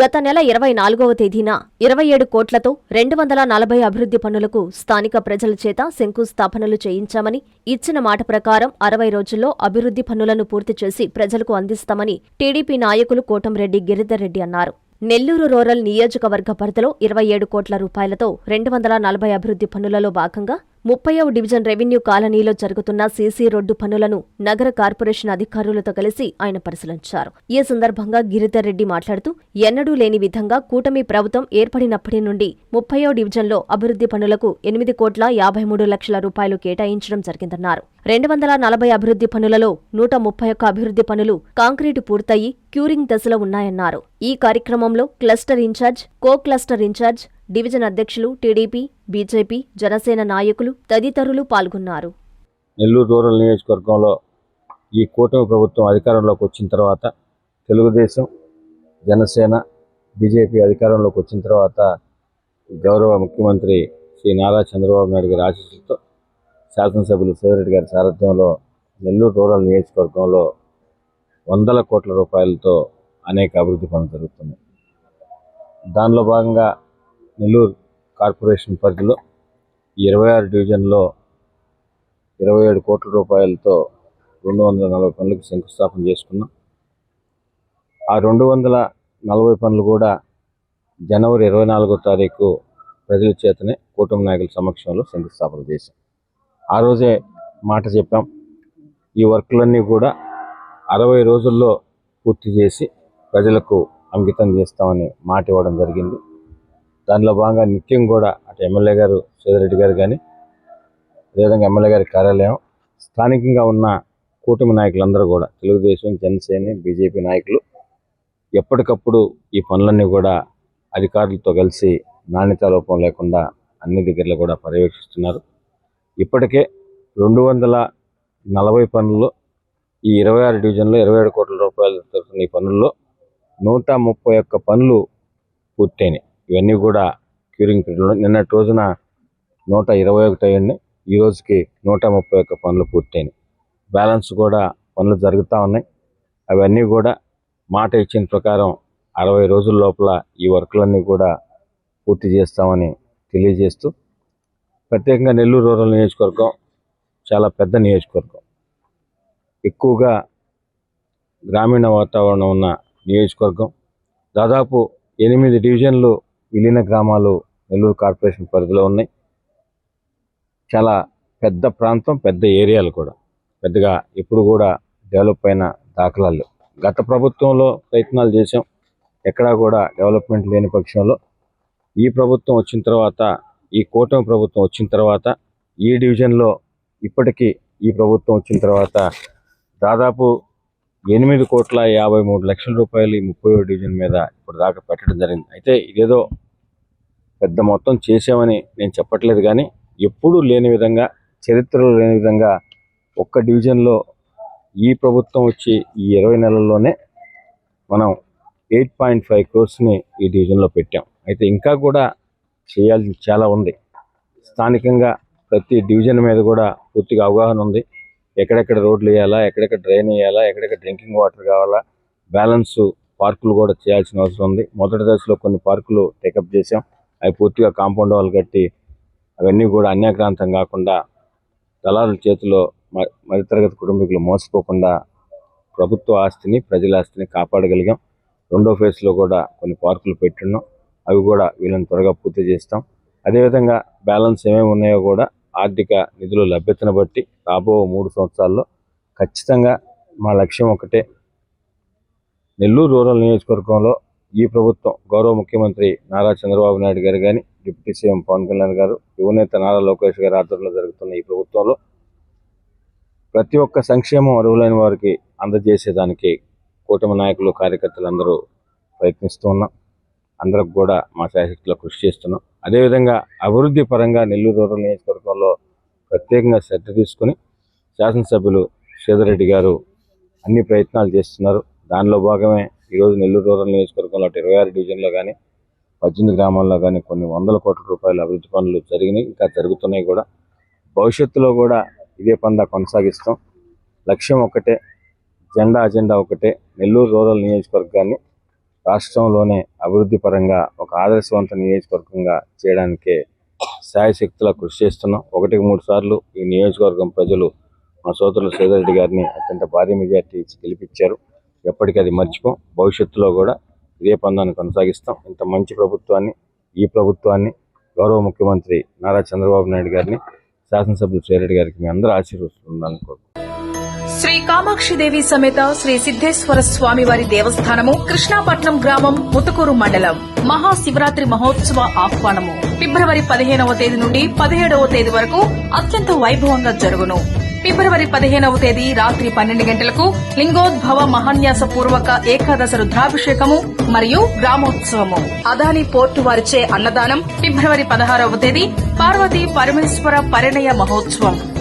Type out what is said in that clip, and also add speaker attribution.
Speaker 1: గత నెల ఇరవై నాలుగవ తేదీన ఇరవై ఏడు కోట్లతో రెండు వందల నలభై అభివృద్ధి పనులకు స్థానిక ప్రజల చేత శంకుస్థాపనలు చేయించామని ఇచ్చిన మాట ప్రకారం అరవై రోజుల్లో అభివృద్ధి పనులను పూర్తి చేసి ప్రజలకు అందిస్తామని టీడీపీ నాయకులు కోటంరెడ్డి గిరిధర్ రెడ్డి అన్నారు. నెల్లూరు రూరల్ నియోజకవర్గ పరిధిలో ఇరవై ఏడు కోట్ల రూపాయలతో రెండు వందల నలభై అభివృద్ధి పనులలో భాగంగా ముప్పైవ డివిజన్ రెవెన్యూ కాలనీలో జరుగుతున్న సీసీ రోడ్డు పనులను నగర కార్పొరేషన్ అధికారులతో కలిసి ఆయన పరిశీలించారు. ఈ సందర్భంగా గిరిధర్ రెడ్డి మాట్లాడుతూ ఎన్నడూ లేని విధంగా కూటమి ప్రభుత్వం ఏర్పడినప్పటి నుండి ముప్పయో డివిజన్లో అభివృద్ధి పనులకు ఎనిమిది కోట్ల యాభై మూడు లక్షల రూపాయలు కేటాయించడం జరిగిందన్నారు. రెండు వందల నలభై అభివృద్ధి పనులలో నూట ముప్పై ఒక్క అభివృద్ధి పనులు కాంక్రీటు పూర్తయి క్యూరింగ్ దశలో ఉన్నాయన్నారు. ఈ కార్యక్రమంలో cluster in charge co cluster in charge division అధ్యక్షులు టీడీపీ బీజేపీ జనసేన నాయకులు తదితరులు పాల్గొన్నారు.
Speaker 2: నెల్లూరు రూరల్ నియోజకవర్గంలో ఈ కూటమి ప్రభుత్వం అధికారంలోకి వచ్చిన తర్వాత తెలుగుదేశం జనసేన బీజేపీ అధికారంలోకి వచ్చిన తర్వాత గౌరవ ముఖ్యమంత్రి శ్రీ నారా చంద్రబాబు నాయుడు గారి ఆశీస్సులతో శాసనసభ్యులు శివరెడ్డి గారి సారథ్యంలో నెల్లూరు రూరల్ నియోజకవర్గంలో వందల కోట్ల రూపాయలతో అనేక అభివృద్ధి పనులు జరుగుతున్నాయి. దానిలో భాగంగా నెల్లూరు కార్పొరేషన్ పరిధిలో ఇరవై ఆరు డివిజన్లో ఇరవై ఏడు కోట్ల రూపాయలతో రెండు వందల నలభై పనులకు శంకుస్థాపన చేసుకున్నాం. ఆ రెండు వందల నలభై పనులు కూడా జనవరి ఇరవై నాలుగో తారీఖు ప్రజల చేతనే కూటమి నాయకుల సమక్షంలో శంకుస్థాపన చేశాం. ఆ రోజే మాట చెప్పాం. ఈ వర్క్లన్నీ కూడా అరవై రోజుల్లో పూర్తి చేసి ప్రజలకు అంకితం చేస్తామని మాట ఇవ్వడం జరిగింది. దానిలో భాగంగా నిత్యం కూడా అటు ఎమ్మెల్యే గారు సేదరెడ్డి గారు కానీ అదేవిధంగా ఎమ్మెల్యే గారి కార్యాలయం స్థానికంగా ఉన్న కూటమి నాయకులందరూ కూడా తెలుగుదేశం జనసేన బీజేపీ నాయకులు ఎప్పటికప్పుడు ఈ పనులన్నీ కూడా అధికారులతో కలిసి నాణ్యత లోపం లేకుండా అన్ని దగ్గరలో కూడా పర్యవేక్షిస్తున్నారు. ఇప్పటికే రెండు వందల నలభై పనుల్లో ఈ ఇరవై ఆరు డివిజన్లో ఇరవై ఏడు కోట్ల రూపాయలు జరుగుతున్న ఈ పనుల్లో నూట ముప్పై ఒక్క పనులు పూర్తయినాయి. ఇవన్నీ కూడా క్యూరింగ్ పీరియడ్లో. నిన్నటి రోజున నూట ఇరవై ఒకటి అయ్యండి ఈ రోజుకి నూట ముప్పై ఒక్క పనులు పూర్తయినాయి. బ్యాలెన్స్ కూడా పనులు జరుగుతూ ఉన్నాయి. అవన్నీ కూడా మాట ఇచ్చిన ప్రకారం అరవై రోజుల లోపల ఈ వర్కులన్నీ కూడా పూర్తి చేస్తామని తెలియజేస్తూ ప్రత్యేకంగా నెల్లూరు రూరల్ నియోజకవర్గం చాలా పెద్ద నియోజకవర్గం. ఎక్కువగా గ్రామీణ వాతావరణం ఉన్న నియోజకవర్గం. దాదాపు ఎనిమిది డివిజన్లు విలీన గ్రామాలు నెల్లూరు కార్పొరేషన్ పరిధిలో ఉన్నాయి. చాలా పెద్ద ప్రాంతం పెద్ద ఏరియాలు కూడా. పెద్దగా ఇప్పుడు కూడా డెవలప్ అయిన దాఖలాలు గత ప్రభుత్వంలో ప్రయత్నాలు చేసాం ఎక్కడా కూడా డెవలప్మెంట్ లేని పక్షంలో. ఈ ప్రభుత్వం వచ్చిన తర్వాత ఈ కూటమి ప్రభుత్వం వచ్చిన తర్వాత ఈ డివిజన్లో ఇప్పటికీ ఈ ప్రభుత్వం వచ్చిన తర్వాత దాదాపు ఎనిమిది కోట్ల యాభై మూడు లక్షల రూపాయలు ఈ ముప్పై డివిజన్ మీద ఇప్పుడు దాకా పెట్టడం జరిగింది. అయితే ఇదేదో పెద్ద మొత్తం చేసామని నేను చెప్పట్లేదు కానీ ఎప్పుడూ లేని విధంగా చరిత్రలో లేని విధంగా ఒక్క డివిజన్లో ఈ ప్రభుత్వం వచ్చి ఈ ఇరవై నెలల్లోనే మనం ఎయిట్ పాయింట్ ఫైవ్ క్రోర్స్ని ఈ డివిజన్లో పెట్టాం. అయితే ఇంకా కూడా చేయాల్సి చాలా ఉంది. స్థానికంగా ప్రతి డివిజన్ మీద కూడా పూర్తిగా అవగాహన ఉంది. ఎక్కడెక్కడ రోడ్లు వేయాలా ఎక్కడెక్కడ డ్రైన్ వేయాలా ఎక్కడెక్కడ డ్రింకింగ్ వాటర్ కావాలా బ్యాలెన్స్ పార్కులు కూడా చేయాల్సిన అవసరం ఉంది. మొదటి దశలో కొన్ని పార్కులు టేకప్ చేసాం అవి పూర్తిగా కాంపౌండ్ వాళ్ళు కట్టి అవన్నీ కూడా అన్యాక్రాంతం కాకుండా దళారుల చేతిలో మ- మధ్యతరగతి కుటుంబీకులు మోసపోకుండా ప్రభుత్వ ఆస్తిని ప్రజల ఆస్తిని కాపాడగలిగాం. రెండో ఫేజ్లో కూడా కొన్ని పార్కులు పెట్టున్నాం. అవి కూడా వీళ్ళని త్వరగా పూర్తి చేస్తాం. అదేవిధంగా బ్యాలెన్స్ ఏమేమి ఉన్నాయో కూడా ఆర్థిక నిధుల లభ్యతను బట్టి రాబో మూడు సంవత్సరాల్లో ఖచ్చితంగా మా లక్ష్యం ఒకటే నెల్లూరు రూరల్ నియోజకవర్గంలో ఈ ప్రభుత్వం గౌరవ ముఖ్యమంత్రి నారా చంద్రబాబు నాయుడు గారు కానీ డిప్యూటీ సీఎం పవన్ కళ్యాణ్ గారు యువనేత నారా లోకేష్ గారి ఆధ్వర్యంలో జరుగుతున్న ఈ ప్రభుత్వంలో ప్రతి ఒక్క సంక్షేమం అర్హులైన వారికి అందజేసేదానికి కూటమి నాయకులు కార్యకర్తలు అందరూ ప్రయత్నిస్తూ ఉన్నాం. అందరికి కూడా మా శాశక్తిలో కృషి చేస్తున్నాం. అదేవిధంగా అభివృద్ధి పరంగా నెల్లూరు రూరల్ నియోజకవర్గంలో ప్రత్యేకంగా శ్రద్ధ తీసుకుని శాసనసభ్యులు శ్రీధరెడ్డి గారు అన్ని ప్రయత్నాలు చేస్తున్నారు. దానిలో భాగమే ఈరోజు నెల్లూరు రూరల్ నియోజకవర్గంలో అటు ఇరవై ఆరు డివిజన్లో కానీ పద్దెనిమిది గ్రామాల్లో కానీ కొన్ని వందల కోట్ల రూపాయల అభివృద్ధి పనులు జరిగినాయి. ఇంకా జరుగుతున్నాయి కూడా. భవిష్యత్తులో కూడా ఇదే పందా కొనసాగిస్తాం. లక్ష్యం ఒకటే జెండా అజెండా ఒకటే. నెల్లూరు రూరల్ నియోజకవర్గాన్ని రాష్ట్రంలోనే అభివృద్ధి పరంగా ఒక ఆదర్శవంత నియోజకవర్గంగా చేయడానికే శాయశక్తులా కృషి చేస్తున్నాం. ఒకటికి మూడు సార్లు ఈ నియోజకవర్గం ప్రజలు మా సోదరులు శ్రీధరెడ్డి గారిని అత్యంత భారీ మెజార్టీ ఇచ్చి గెలిపించారు. ఎప్పటికీ అది మర్చిపోం. భవిష్యత్తులో కూడా ఇదే పందాన్ని కొనసాగిస్తాం. ఇంత మంచి ప్రభుత్వాన్ని ఈ ప్రభుత్వాన్ని గౌరవ ముఖ్యమంత్రి నారా చంద్రబాబు నాయుడు గారిని శాసనసభ్యులు శ్రీరెడ్డి గారికి మీ అందరూ ఆశీర్వదిస్తుందని కోరుకుంటున్నాను
Speaker 3: శ్రీ కామాక్షిదేవి సమేత శ్రీ సిద్దేశ్వర స్వామి వారి దేవస్థానము కృష్ణాపట్నం గ్రామం ముతుకూరు మండలం. మహాశివరాత్రి మహోత్సవ ఆహ్వానము. ఫిబ్రవరి పదిహేనవ తేదీ నుండి పదిహేడవ తేదీ వరకు అత్యంత వైభవంగా జరుగును. ఫిబ్రవరి పదిహేనవ తేదీ రాత్రి పన్నెండు గంటలకు లింగోద్భవ మహాన్యాస పూర్వక ఏకాదశ రుద్రాభిషేకము మరియు గ్రామోత్సవము. అదాని పోర్టు వారిచే అన్నదానం ఫిబ్రవరి పదహారవ తేదీ పార్వతీ పరమేశ్వర పరిణయ మహోత్సవం.